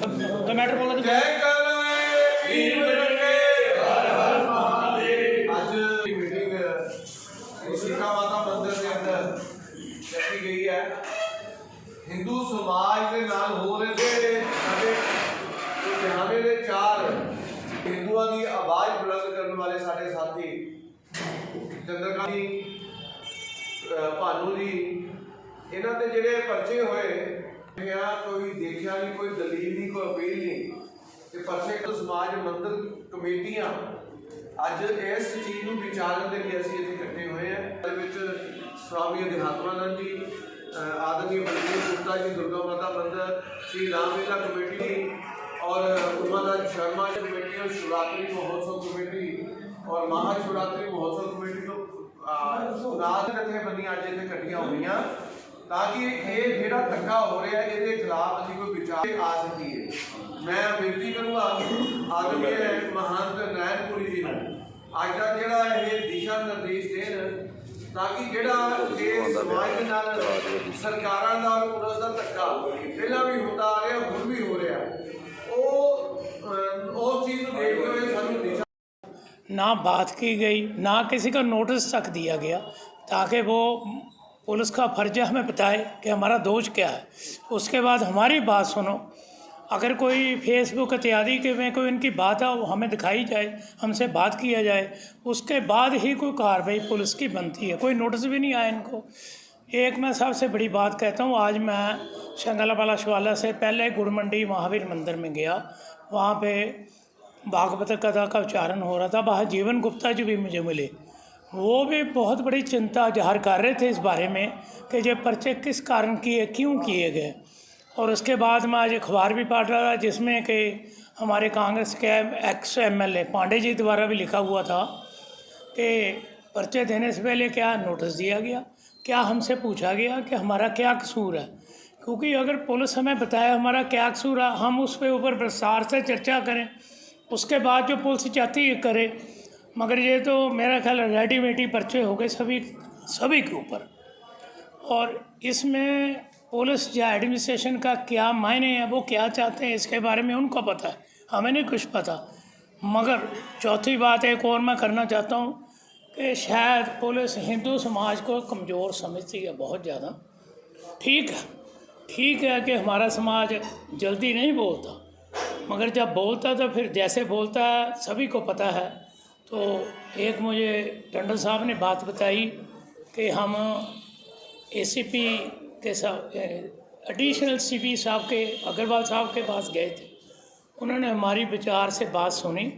ਤਾਂ ਮੈਟਰ ਬੋਲਦਾ ਨਹੀਂ ਜੈ ਕਰੇ ਵੀਰ ਬਜਰੰਗੇ, ਹਰ ਹਰ ਮਹਾਦੇਵ। ਅੱਜ ਦੀ ਮੀਟਿੰਗ ਸ੍ਰੀ ਮਾਤਾ ਮੰਦਿਰ ਦੇ ਅੰਦਰ ਰੱਖੀ ਗਈ ਹੈ। ਹਿੰਦੂ ਸਮਾਜ ਦੇ ਨਾਲ ਹੋ ਰਹੇ ਜਿਹੜੇ ਸਾਡੇ ਲੁਧਿਆਣੇ ਦੇ ਚਾਰ ਹਿੰਦੂਆਂ ਦੀ ਆਵਾਜ਼ ਬੁਲੰਦ ਕਰਨ ਵਾਲੇ ਸਾਡੇ ਸਾਥੀ ਚੰਦਰਕਾਂਤ ਜੀ ਭਾਨੂ ਜੀ, ਇਹਨਾਂ ਤੇ ਜਿਹੜੇ ਪਰਚੇ ਹੋਏ ਕਿਹਾ ਕੋਈ ਦੇਖਿਆ ਨਹੀਂ, ਕੋਈ ਦਲੀਲ ਨਹੀਂ, ਕੋਈ ਅਪੀਲ ਨਹੀਂ ਤੇ ਪਰਸੇ ਸਮਾਜ ਮੰਦਰ ਕਮੇਟੀਆਂ ਅੱਜ ਇਸ ਚੀਜ਼ ਨੂੰ ਵਿਚਾਰਨ ਦੇ ਲਈ ਅਸੀਂ ਇੱਥੇ ਇਕੱਠੇ ਹੋਏ ਆ ਦੇ ਵਿੱਚ ਸਵਾਮੀ ਅਧਿਆਤਮਾਨੰਦ ਜੀ ਆਦਮੀ ਬਲਬੀਰ ਗੁਪਤਾ ਜੀ, ਦੁਰਗਾ ਮਾਤਾ ਮੰਦਰ, ਸ੍ਰੀ ਰਾਮਲੀਲਾ ਕਮੇਟੀ ਔਰ ਉਮਾਦਾਨ ਸ਼ਰਮਾ ਜੀ ਕਮੇਟੀ ਔਰ ਸ਼ਿਵਰਾਤਰੀ ਮਹੋਤਸਵ ਕਮੇਟੀ ਔਰ ਮਹਾਸ਼ਿਵਰਾਤਰੀ ਮਹੋਤਸਵ ਕਮੇਟੀ ਤੋਂ ਰਾਤ ਜਥੇਬੰਦੀਆਂ ਅੱਜ ਇੱਥੇ ਇਕੱਠੀਆਂ ਹੋਈਆਂ। ਤਾਂ ਕਿ ਇਹ ਜਿਹੜਾ ਧੱਕਾ ਹੋ ਰਿਹਾ ਇਹਦੇ ਖਿਲਾਫ ਅਸੀਂ ਕੋਈ ਵਿਚਾਰ ਆ ਸਕੀਏ ਮੈਂ ਬੇਨਤੀ ਕਰੂੰਗਾ ਆਦਮੀ ਮਹੰਤ ਨੈਣਪੁਰੀ ਜੀ ਨੂੰ ਅੱਜ ਦਾ ਜਿਹੜਾ ਇਹ ਦਿਸ਼ਾ ਨਿਰਦੇਸ਼ ਦੇਣ ਤਾਂ ਕਿ ਜਿਹੜਾ ਇਹ ਸਮਾਜ ਦੇ ਨਾਲ ਸਰਕਾਰਾਂ ਦਾ ਔਰ ਪੁਲਿਸ ਦਾ ਧੱਕਾ ਪਹਿਲਾਂ ਵੀ ਹੁੰਦਾ ਆ ਰਿਹਾ ਹੁਣ ਵੀ ਹੋ ਰਿਹਾ ਉਹ ਅਹ, ਉਹ ਚੀਜ਼ ਨੂੰ ਦੇਖਦੇ ਹੋਏ ਸਾਨੂੰ ਦਿਸ਼ਾ پولیس کا فرض ہمیں بتائے کہ ہمارا دوش کیا ہے۔ اس کے بعد ہماری بات سنو۔ اگر کوئی فیس بک اتیادی کے میں کوئی ان کی بات ہے وہ ہمیں دکھائی جائے، ہم سے بات کیا جائے، اس کے بعد ہی کوئی کاروائی پولیس کی بنتی ہے۔ کوئی نوٹس بھی نہیں آیا ان کو۔ ایک میں سب سے بڑی بات کہتا ہوں، آج میں شنگلہ بالا شوالہ سے پہلے گڑ منڈی مہاویر مندر میں گیا۔ وہاں پہ بھاگوت کتھا کا اچارن ہو رہا تھا۔ وہاں جیون گپتا جی بھی مجھے ملے۔ وہ بھی بہت بڑی چنتا ظاہر کر رہے تھے اس بارے میں کہ یہ پرچے کس کارن کیے، کیوں کیے گئے؟ اور اس کے بعد میں آج اخبار بھی پڑھ رہا تھا جس میں کہ ہمارے کانگریس کے ex M L A Pandey ji دوارا بھی لکھا ہوا تھا کہ پرچے دینے سے پہلے کیا نوٹس دیا گیا؟ کیا ہم سے پوچھا گیا کہ ہمارا کیا قصور ہے؟ کیونکہ اگر پولس ہمیں بتایا ہمارا کیا قصور ہے، ہم اس پہ اوپر برسار سے چرچا کریں، اس کے بعد جو پولیس چاہتی ہے کرے۔ مگر یہ تو میرا خیال ریڈی میڈی پرچے ہو گئے سبھی سبھی کے اوپر۔ اور اس میں پولیس یا ایڈمنسٹریشن کا کیا معنی ہے، وہ کیا چاہتے ہیں، اس کے بارے میں ان کو پتہ ہے، ہمیں نہیں کچھ پتہ۔ مگر چوتھی بات ایک اور میں کرنا چاہتا ہوں کہ شاید پولیس ہندو سماج کو کمزور سمجھتی ہے بہت زیادہ۔ ٹھیک ہے ٹھیک ہے کہ ہمارا سماج جلدی نہیں بولتا، مگر جب بولتا تو پھر جیسے بولتا ہے، سبھی کو پتہ ہے۔ तो एक मुझे टंडन साहब ने बात बताई कि हम एसीपी के साथ एडिशनल सीपी साहब के अग्रवाल साहब के पास गए थे उन्होंने हमारी विचार से बात सुनी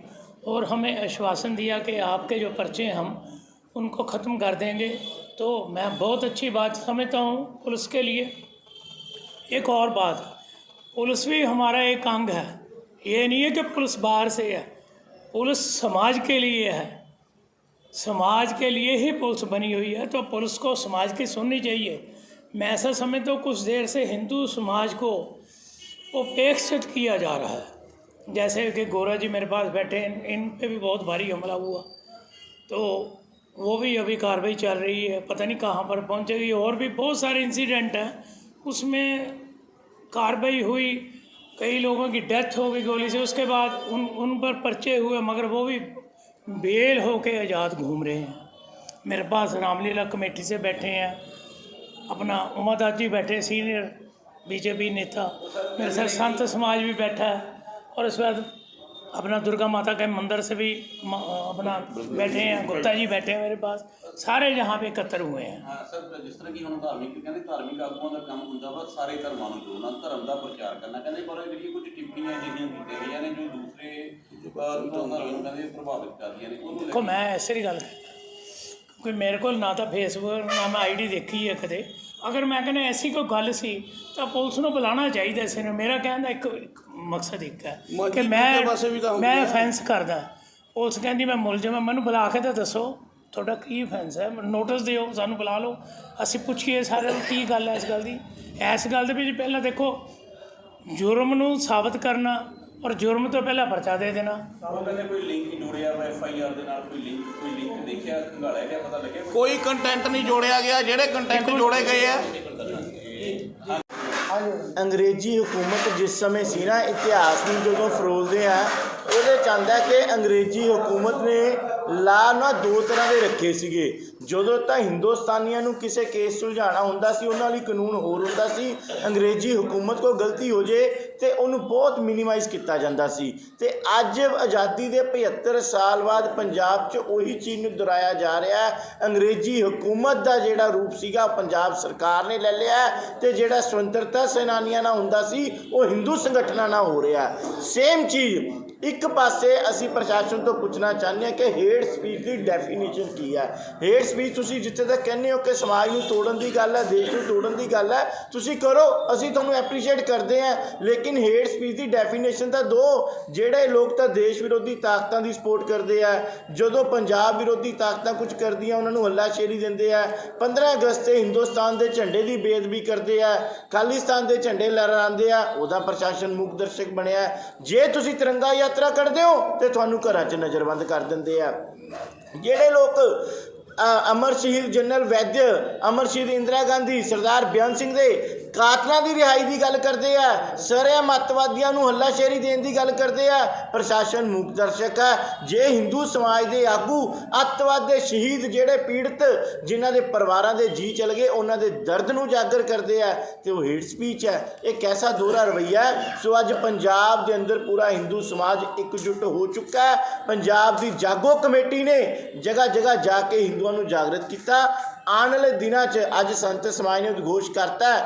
और हमें आश्वासन दिया कि आपके जो पर्चे हैं हम उनको ख़त्म कर देंगे तो मैं बहुत अच्छी बात समझता हूँ पुलिस के लिए एक और बात पुलिस भी हमारा एक अंग है ये नहीं है कि पुलिस बाहर से है پولیس سماج کے لیے ہے۔ سماج کے لیے ہی پولیس بنی ہوئی ہے، تو پولیس کو سماج کی سننی چاہیے۔ میں ایسا سمجھتا ہوں کچھ دیر سے ہندو سماج کو اپیکشت کیا جا رہا ہے۔ جیسے کہ گورا جی میرے پاس بیٹھے ہیں ان پہ بھی بہت بھاری حملہ ہوا۔ تو وہ بھی ابھی کاروائی چل رہی ہے، پتہ نہیں کہاں پر پہنچے گی۔ اور بھی بہت سارے انسیڈنٹ ہیں۔ اس میں کاروائی ہوئی۔ कई लोगों की डेथ हो गई गोली से उसके बाद उन उन पर पर्चे हुए मगर वो भी बेल होके आज़ाद घूम रहे हैं मेरे पास रामलीला कमेटी से बैठे हैं अपना उमादास जी बैठे सीनियर बीजेपी नेता मेरे साथ संत समाज भी बैठा है और इस बाद अपना दुर्गा माता के मंदिर से भी म- अपना बैठे हैं गुप्ता जी बैठे हैं मेरे पास सारे यहाँ पे एकत्र हुए हैं ਹਾਂ ਸਰ ਜਿਸ ਤਰ੍ਹਾਂ ਕਿ ਹੁਣ ਧਾਰਮਿਕ ਕਹਿੰਦੇ ਧਾਰਮਿਕ ਆਗੂਆਂ ਦਾ ਕੰਮ ਹੁੰਦਾ ਵਾ ਸਾਰੇ ਧਰਮਾਂ ਨੂੰ ਜੋੜਨਾ ਧਰਮ ਦਾ ਪ੍ਰਚਾਰ ਕਰਨਾ ਕਹਿੰਦੇ ਪਰ ਜਿਹੜੀਆਂ ਕੁਝ ਟਿੱਪਣੀਆਂ ਜਿਹੜੀਆਂ ਕੀਤੀਆਂ ਗਈਆਂ ਨੇ ਜੋ ਦੂਸਰੇ ਅਹ, ਧਰਮਾਂ ਨੂੰ ਕਹਿੰਦੇ ਪ੍ਰਭਾਵਿਤ ਕਰਦੀਆਂ ਨੇ ਉਹਨੂੰ ਲੈ ਦੇਖੋ ਮੈਂ ਐਸੇ ਦੀ ਗੱਲ ਕਰਦਾ ਕਿਉਂਕਿ ਮੇਰੇ ਕੋਲ ਨਾ ਤਾਂ ਫੇਸਬੁੱਕ ਨਾ ਮੈਂ ਆਈਡੀ ਦੇਖੀ ਹੈ ਕਦੇ ਅਗਰ ਮੈਂ ਕਹਿੰਦਾ ਐਸੀ ਕੋਈ ਗੱਲ ਸੀ ਤਾਂ ਪੁਲਿਸ ਨੂੰ ਬੁਲਾਉਣਾ ਚਾਹੀਦਾ ਸੀ ਨੂੰ ਮੇਰਾ ਕਹਿਣ ਦਾ ਇੱਕ ਮਕਸਦ ਇੱਕ ਹੈ ਕਿ ਮੈਂ ਮੈਂ ਅਫੈਂਸ ਕਰਦਾ। ਪੁਲਿਸ ਕਹਿੰਦੀ ਮੈਂ ਮੁਲਜ਼ਮ ਹਾਂ ਮੈਨੂੰ ਬੁਲਾ ਕੇ ਤਾਂ ਦੱਸੋ ਤੁਹਾਡਾ ਕੀ ਅਫੈਂਸ ਹੈ? ਨੋਟਿਸ ਦਿਓ ਸਾਨੂੰ ਬੁਲਾ ਲਓ। ਅਸੀਂ ਪੁੱਛੀਏ ਸਾਰਿਆਂ ਨੂੰ ਕੀ ਗੱਲ ਹੈ ਇਸ ਗੱਲ ਦੀ। ਇਸ ਗੱਲ ਦੇ ਵਿੱਚ ਪਹਿਲਾਂ ਦੇਖੋ ਜੁਰਮ ਨੂੰ ਸਾਬਤ ਕਰਨਾ ਔਰ ਜੁਰਮ ਤੋਂ ਪਹਿਲਾਂ ਪਰਚਾ ਦੇ ਦੇਣਾ। ਉਹ ਕਹਿੰਦੇ ਕੋਈ ਲਿੰਕ ਜੋੜਿਆ ਵਾ ਐਫ ਆਈ ਆਰ ਦੇ ਨਾਲ ਕੋਈ ਲਿੰਕ ਕੋਈ ਲਿੰਕ ਦੇਖਿਆ ਖੰਗਾਲਿਆ ਗਿਆ ਪਤਾ ਲੱਗਿਆ ਕੋਈ? ਕੋਈ ਕੰਟੈਂਟ ਨਹੀਂ ਜੋੜਿਆ ਗਿਆ ਜਿਹੜੇ ਕੰਟੈਂਟ ਜੋੜੇ ਗਏ ਆ। ਅੰਗਰੇਜ਼ੀ ਹਕੂਮਤ ਜਿਸ ਸਮੇਂ ਸੀ ਨਾ ਇਤਿਹਾਸ ਨੂੰ ਜਦੋਂ ਫਰੋਲਦੇ ਆ ਉਹਦੇ ਚ ਆਉਂਦਾ ਕਿ ਅੰਗਰੇਜ਼ੀ ਹਕੂਮਤ ਨੇ ਲਾ ਨਾ ਦੋ ਤਰ੍ਹਾਂ ਦੇ ਰੱਖੇ ਸੀਗੇ। ਜਦੋਂ ਤਾਂ ਹਿੰਦੁਸਤਾਨੀਆਂ ਨੂੰ ਕਿਸੇ ਕੇਸ ਸੁਲਝਾਉਣਾ ਹੁੰਦਾ ਸੀ, ਉਹਨਾਂ ਲਈ ਕਾਨੂੰਨ ਹੋਰ ਹੁੰਦਾ ਸੀ, ਅੰਗਰੇਜ਼ੀ ਹਕੂਮਤ ਕੋ ਗਲਤੀ ਹੋ ਜੇ ਤੇ ਉਹਨੂੰ ਬਹੁਤ ਮਿਨੀਮਾਈਜ਼ ਕੀਤਾ ਜਾਂਦਾ ਸੀ। ਤੇ ਅੱਜ ਆਜ਼ਾਦੀ ਦੇ 75 ਸਾਲ ਬਾਅਦ ਪੰਜਾਬ 'ਚ ਉਹੀ ਚੀਜ਼ ਨੂੰ ਦੁਹਰਾਇਆ ਜਾ ਰਿਹਾ ਹੈ। ਅੰਗਰੇਜ਼ੀ ਹਕੂਮਤ ਦਾ ਜਿਹੜਾ ਰੂਪ ਸੀਗਾ ਪੰਜਾਬ ਸਰਕਾਰ ਨੇ ਲੈ ਲਿਆ ਹੈ ਤੇ ਜਿਹੜਾ ਸੁਤੰਤਰਤਾ ਸੈਨਾਨੀਆਂ ਨਾਲ ਹੁੰਦਾ ਸੀ, ਉਹ ਹਿੰਦੂ ਸੰਗਠਨਾਂ ਨਾਲ ਹੋ ਰਿਹਾ ਸੇਮ ਚੀਜ਼, ਇੱਕ ਪਾਸੇ ਅਸੀਂ ਪ੍ਰਸ਼ਾਸਨ ਤੋਂ ਪੁੱਛਣਾ ਚਾਹੁੰਦੇ ਹਾਂ ਕਿ ਹੇਟ ਸਪੀਚ ਦੀ ਡੈਫੀਨੇਸ਼ਨ ਕੀ ਹੈ? ਹੇਟ ਸਪੀਚ ਤੁਸੀਂ ਜਿੱਥੇ ਤੱਕ ਕਹਿੰਦੇ ਹੋ ਕਿ ਸਮਾਜ ਨੂੰ ਤੋੜਨ ਦੀ ਗੱਲ ਹੈ, ਦੇਸ਼ ਨੂੰ ਤੋੜਨ ਦੀ ਗੱਲ ਹੈ, ਤੁਸੀਂ ਕਰੋ, ਅਸੀਂ ਤੁਹਾਨੂੰ ਐਪਰੀਸ਼ੀਏਟ ਕਰਦੇ ਹਾਂ। ਲੇਕਿਨ ਹੇਟ ਸਪੀਚ ਦੀ ਡੈਫੀਨੇਸ਼ਨ ਤਾਂ ਦੋ, ਜਿਹੜੇ ਲੋਕ ਤਾਂ ਦੇਸ਼ ਵਿਰੋਧੀ ਤਾਕਤਾਂ ਦੀ ਸਪੋਰਟ ਕਰਦੇ ਆ, ਜਦੋਂ ਪੰਜਾਬ ਵਿਰੋਧੀ ਤਾਕਤਾਂ ਕੁਝ ਕਰਦੀਆਂ, ਉਹਨਾਂ ਨੂੰ ਹੱਲਾਸ਼ੇਰੀ ਦਿੰਦੇ ਆ। 15 ਅਗਸਤ ਤੇ ਹਿੰਦੁਸਤਾਨ ਦੇ ਝੰਡੇ ਦੀ ਬੇਅਦਬੀ ਕਰਦੇ ਆ, ਖਾਲਿਸਤਾਨ ਦੇ ਝੰਡੇ ਲਹਿਰਾਉਂਦੇ ਆ, ਉਹਦਾ ਪ੍ਰਸ਼ਾਸਨ ਮੁੱਖ ਦਰਸ਼ਕ ਬਣਿਆ ਜੇ ਤੁਸੀਂ ਤਿਰੰਗਾ ਯਾਤਰਾ ਕਰਦੇ ਹੋ, ਤੇ ਤੁਹਾਨੂੰ ਘਰਾਂ 'ਚ ਨਜ਼ਰਬੰਦ ਕਰ ਦਿੰਦੇ ਆ। ਜਿਹੜੇ ਲੋਕ ਅ, ਅਮਰ ਸ਼ਹੀਦ ਜਨਰਲ ਵੈਦਿਆ ਅਮਰ ਸ਼ਹੀਦ ਇੰਦਰਾ ਗਾਂਧੀ ਸਰਦਾਰ ਬਿਆਨ ਸਿੰਘ ਦੇ ਕਾਤਲਾਂ ਦੀ ਰਿਹਾਈ ਦੀ ਗੱਲ ਕਰਦੇ ਆ। ਸਰੇਆਮ ਅੱਤਵਾਦੀਆਂ ਨੂੰ ਹੱਲਾਸ਼ੇਰੀ ਦੇਣ ਦੀ ਗੱਲ ਕਰਦੇ ਆ। ਪ੍ਰਸ਼ਾਸਨ ਮੁੱਖ ਦਰਸ਼ਕ ਹੈ ਜੇ ਹਿੰਦੂ ਸਮਾਜ ਦੇ ਆਗੂ ਅੱਤਵਾਦ ਦੇ ਸ਼ਹੀਦ ਜਿਹੜੇ ਪੀੜਤ ਜਿਨ੍ਹਾਂ ਦੇ ਪਰਿਵਾਰਾਂ ਦੇ ਜੀ ਚਲ ਗਏ ਉਹਨਾਂ ਦੇ ਦਰਦ ਨੂੰ ਉਜਾਗਰ ਕਰਦੇ ਆ ਤੇ ਉਹ ਹੇਟ ਸਪੀਚ ਹੈ ਇਹ ਕੈਸਾ ਦੋਹਰਾ ਰਵਈਆ ਸੋ ਅੱਜ ਪੰਜਾਬ ਦੇ ਅੰਦਰ ਪੂਰਾ ਹਿੰਦੂ ਸਮਾਜ ਇਕਜੁੱਟ ਹੋ ਚੁੱਕਾ ਹੈ। ਪੰਜਾਬ ਦੀ ਜਾਗੋ ਕਮੇਟੀ ਨੇ ਜਗ੍ਹਾ ਜਗ੍ਹਾ ਜਾ ਕੇ ਹਿੰਦੂ ਹਿੰਦੂਆਂ ਨੂੰ ਜਾਗਰਤ ਕੀਤਾ। ਆਉਣ ਵਾਲੇ ਦਿਨਾਂ 'ਚ ਅੱਜ ਸੰਤ ਸਮਾਜ ਨੇ ਉਦਘੋਸ਼ ਕਰਤਾ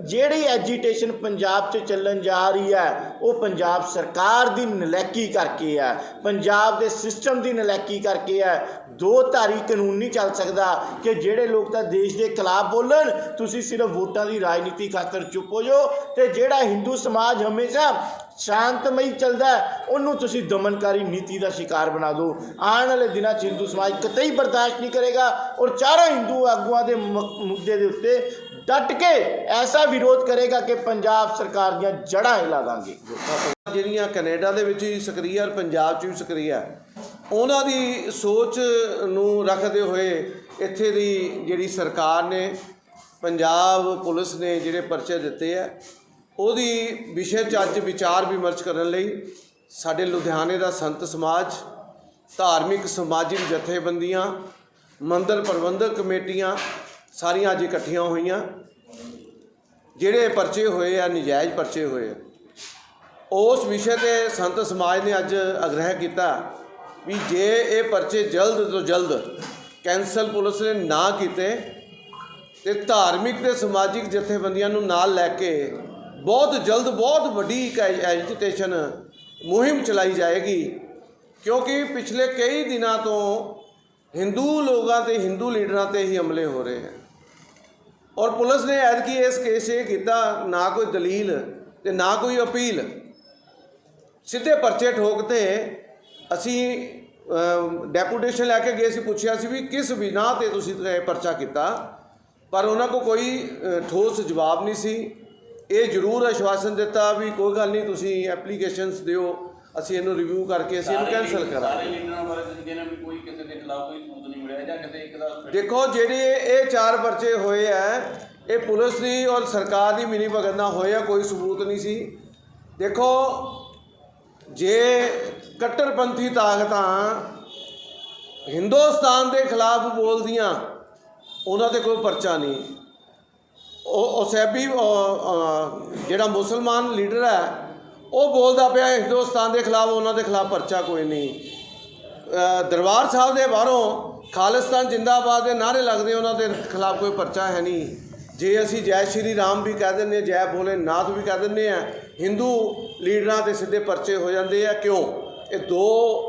ਜਿਹੜੀ ਐਜੀਟੇਸ਼ਨ ਪੰਜਾਬ 'ਚ ਚੱਲਣ ਜਾ ਰਹੀ ਹੈ, ਉਹ ਪੰਜਾਬ ਸਰਕਾਰ ਦੀ ਨਲੈਕੀ ਕਰਕੇ ਹੈ। ਪੰਜਾਬ ਦੇ ਸਿਸਟਮ ਦੀ ਨਲੈਕੀ ਕਰਕੇ ਹੈ। ਦੋ ਧਾਰੀ ਕਾਨੂੰਨ ਨਹੀਂ ਚੱਲ ਸਕਦਾ ਕਿ ਜਿਹੜੇ ਲੋਕ ਤਾਂ ਦੇਸ਼ ਦੇ ਖਿਲਾਫ ਬੋਲਣ, ਤੁਸੀਂ ਸਿਰਫ ਵੋਟਾਂ ਦੀ ਰਾਜਨੀਤੀ ਖਾਤਰ ਚੁੱਪ ਹੋ ਜਾਓ ਤੇ ਜਿਹੜਾ ਹਿੰਦੂ ਸਮਾਜ ਹਮੇਸ਼ਾ ਸ਼ਾਂਤਮਈ ਚੱਲਦਾ ਉਹਨੂੰ ਤੁਸੀਂ ਦਮਨਕਾਰੀ ਨੀਤੀ ਦਾ ਸ਼ਿਕਾਰ ਬਣਾ ਦਿਓ। ਆਉਣ ਵਾਲੇ ਦਿਨਾਂ 'ਚ ਹਿੰਦੂ ਸਮਾਜ ਕਤਈ ਬਰਦਾਸ਼ਤ ਨਹੀਂ ਕਰੇਗਾ ਔਰ ਚਾਰੋਂ ਹਿੰਦੂ ਆਗੂਆਂ ਦੇ ਮ- ਮੁੱਦੇ ਦੇ ਉੱਤੇ ਡਟ ਕੇ ਐਸਾ ਵਿਰੋਧ ਕਰੇਗਾ ਕਿ ਪੰਜਾਬ ਸਰਕਾਰ ਦੀਆਂ ਜੜ੍ਹਾਂ ਹਿਲਾ ਦਾਂਗੇ। ਜਿਹੜੀਆਂ ਕੈਨੇਡਾ ਦੇ ਵਿੱਚ ਵੀ ਸਕਰੀਏ ਔਰ ਪੰਜਾਬ 'ਚ ਵੀ ਸਕਰੀਏ ਉਹਨਾਂ ਦੀ ਸੋਚ ਨੂੰ ਰੱਖਦੇ ਹੋਏ ਇੱਥੇ ਦੀ ਜਿਹੜੀ ਸਰਕਾਰ ਨੇ, ਪੰਜਾਬ ਪੁਲਿਸ ਨੇ ਜਿਹੜੇ ਪਰਚੇ ਦਿੱਤੇ ਆ ਉਹਦੀ ਵਿਸ਼ੇ 'ਚ ਅੱਜ ਵਿਚਾਰ ਵਿਮਰਸ਼ ਕਰਨ ਲਈ ਸਾਡੇ ਲੁਧਿਆਣੇ ਦਾ ਸੰਤ ਸਮਾਜ, ਧਾਰਮਿਕ ਸਮਾਜਿਕ ਜਥੇਬੰਦੀਆਂ, ਮੰਦਰ ਪ੍ਰਬੰਧਕ ਕਮੇਟੀਆਂ ਸਾਰੀਆਂ ਅੱਜ ਇਕੱਠੀਆਂ ਹੋਈਆਂ। ਜਿਹੜੇ ਪਰਚੇ ਹੋਏ ਆ, ਨਜਾਇਜ਼ ਪਰਚੇ ਹੋਏ ਆ। ਉਸ ਵਿਸ਼ੇ ਤੇ ਸੰਤ ਸਮਾਜ ਨੇ ਅੱਜ ਅਗ੍ਰਹਿ ਕੀਤਾ ਵੀ ਜੇ ਇਹ ਪਰਚੇ ਜਲਦ ਤੋਂ ਜਲਦ ਕੈਂਸਲ ਪੁਲਿਸ ਨੇ ਨਾ ਕੀਤੇ ਤੇ ਧਾਰਮਿਕ ਤੇ ਸਮਾਜਿਕ ਜਥੇਬੰਦੀਆਂ ਨੂੰ ਨਾਲ ਲੈ ਕੇ ਬਹੁਤ ਜਲਦ ਬਹੁਤ ਵੱਡੀ ਇੱਕ ਐਜੀਟੇਸ਼ਨ ਮੁਹਿੰਮ ਚਲਾਈ ਜਾਏਗੀ। ਕਿਉਂਕਿ ਪਿਛਲੇ ਕਈ ਦਿਨਾਂ ਤੋਂ ਹਿੰਦੂ ਲੋਕਾਂ ਤੇ ਹਿੰਦੂ ਲੀਡਰਾਂ ਤੇ ਹੀ ਹਮਲੇ ਹੋ ਰਹੇ ਹਨ। ਔਰ ਪੁਲਿਸ ਨੇ ਐਤਕੀ ਇਸ ਕੇਸ 'ਚ ਇਹ ਕੀਤਾ, ਨਾ ਕੋਈ ਦਲੀਲ ਤੇ ਨਾ ਕੋਈ ਅਪੀਲ। ਸਿੱਧੇ ਪਰਚੇ ਠੋਕਤੇ ਅਸੀਂ ਡੈਪੂਟੇਸ਼ਨ ਲੈ ਕੇ ਗਏ ਸੀ, ਪੁੱਛਿਆ ਸੀ ਵੀ ਕਿਸ ਬਿਨਾਂ ਤੇ ਤੁਸੀਂ ਇਹ ਪਰਚਾ ਕੀਤਾ। ਪਰ ਉਹਨਾਂ ਕੋ ਕੋਈ ਠੋਸ ਜਵਾਬ ਨਹੀਂ ਸੀ। ਇਹ ਜ਼ਰੂਰ ਆਸ਼ਵਾਸਨ ਦਿੱਤਾ ਵੀ ਕੋਈ ਗੱਲ ਨਹੀਂ ਤੁਸੀਂ ਐਪਲੀਕੇਸ਼ਨਸ ਦਿਓ ਅਸੀਂ ਇਹਨੂੰ ਰਿਵਿਊ ਕਰਕੇ ਅਸੀਂ ਇਹਨੂੰ ਕੈਨਸਲ ਸਾਰੇ ਕਰਾਂਗੇ ਲੀਡਰਾਂ ਬਾਰੇ ਤੁਸੀਂ ਕਹਿੰਦੇ ਵੀ ਕੋਈ ਕਿਸੇ ਦੇ ਖਿਲਾਫ ਕੋਈ ਸਬੂਤ ਨਹੀਂ ਮਿਲਿਆ ਜਾਂ ਕਿਤੇ ਇੱਕ ਦਾ ਦੇਖੋ ਜਿਹੜੇ ਇਹ ਚਾਰ ਪਰਚੇ ਹੋਏ ਆ ਇਹ ਪੁਲਿਸ ਦੀ ਔਰ ਸਰਕਾਰ ਦੀ ਮਿਲੀ ਭਗਤ ਨਾਲ ਹੋਏ ਆ ਕੋਈ ਸਬੂਤ ਨਹੀਂ ਸੀ। ਦੇਖੋ ਜੇ ਕੱਟੜਪੰਥੀ ਤਾਕਤਾਂ ਹਿੰਦੁਸਤਾਨ ਦੇ ਖਿਲਾਫ ਬੋਲਦੀਆਂ ਉਹਨਾਂ ਤੇ ਕੋਈ ਪਰਚਾ ਨਹੀਂ। ਉਹ ਉਸੈਬੀ ਜਿਹੜਾ ਮੁਸਲਮਾਨ ਲੀਡਰ ਹੈ, ਉਹ ਬੋਲਦਾ ਪਿਆ ਹਿੰਦੁਸਤਾਨ ਦੇ ਖਿਲਾਫ, ਉਹਨਾਂ ਦੇ ਖਿਲਾਫ ਪਰਚਾ ਕੋਈ ਨਹੀਂ। ਦਰਬਾਰ ਸਾਹਿਬ ਦੇ ਬਾਹਰੋਂ ਖਾਲਿਸਤਾਨ ਜਿੰਦਾਬਾਦ ਦੇ ਨਾਰੇ ਲੱਗਦੇ, ਉਹਨਾਂ ਦੇ ਖਿਲਾਫ ਕੋਈ ਪਰਚਾ ਹੈ ਨਹੀਂ। ਜੇ ਅਸੀਂ ਜੈ ਸ਼੍ਰੀ ਰਾਮ ਵੀ ਕਹਿ ਦਿੰਦੇ ਹਾਂ, ਜੈ ਭੋਲੇਨਾਥ ਵੀ ਕਹਿ ਦਿੰਦੇ ਆ ਹਿੰਦੂ ਲੀਡਰਾਂ ਤੇ ਸਿੱਧੇ ਪਰਚੇ ਹੋ ਜਾਂਦੇ ਆ। ਕਿਉਂ? ਇਹ ਦੋ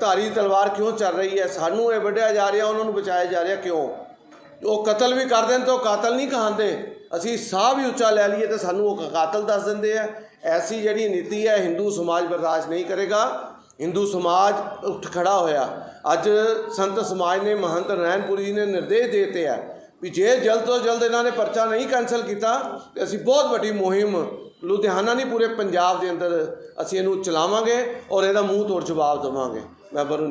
ਧਾਰੀ ਤਲਵਾਰ ਕਿਉਂ ਚੱਲ ਰਹੀ ਹੈ? ਸਾਨੂੰ ਇਹ ਵੱਢਿਆ ਜਾ ਰਿਹਾ, ਉਹਨਾਂ ਨੂੰ ਬਚਾਇਆ ਜਾ ਰਿਹਾ ਕਿਉਂ? ਉਹ ਕਤਲ ਵੀ ਕਰ ਦੇਣ ਤਾਂ ਉਹ ਕਾਤਲ ਨਹੀਂ ਕਹਾਂਦੇ ਅਸੀਂ ਸਾਹ ਵੀ ਉੱਚਾ ਲੈ ਲਈਏ ਤਾਂ ਸਾਨੂੰ ਉਹ ਕਾਤਲ ਦੱਸ ਦਿੰਦੇ ਆ। ਐਸੀ ਜਿਹੜੀ ਨੀਤੀ ਹੈ, ਹਿੰਦੂ ਸਮਾਜ ਬਰਦਾਸ਼ਤ ਨਹੀਂ ਕਰੇਗਾ। ਹਿੰਦੂ ਸਮਾਜ ਉੱਠ ਖੜਾ ਹੋਇਆ। ਅੱਜ ਸੰਤ ਸਮਾਜ ਨੇ ਮਹੰਤ ਨੈਣਪੁਰੀ ਜੀ ਨੇ ਨਿਰਦੇਸ਼ ਦੇ ਦਿੱਤੇ ਆ ਵੀ ਜੇ ਜਲਦ ਤੋਂ ਜਲਦ ਇਹਨਾਂ ਨੇ ਪਰਚਾ ਨਹੀਂ ਕੈਂਸਲ ਕੀਤਾ, ਤੇ ਅਸੀਂ ਬਹੁਤ ਵੱਡੀ ਮੁਹਿੰਮ ਲੁਧਿਆਣਾ ਨਹੀਂ, ਪੂਰੇ ਪੰਜਾਬ ਦੇ ਅੰਦਰ ਅਸੀਂ ਇਹਨੂੰ ਚਲਾਵਾਂਗੇ ਔਰ ਇਹਦਾ ਮੂੰਹ ਤੋੜ ਜਵਾਬ ਦੇਵਾਂਗੇ। ਮੈਂ ਵਰੁਣ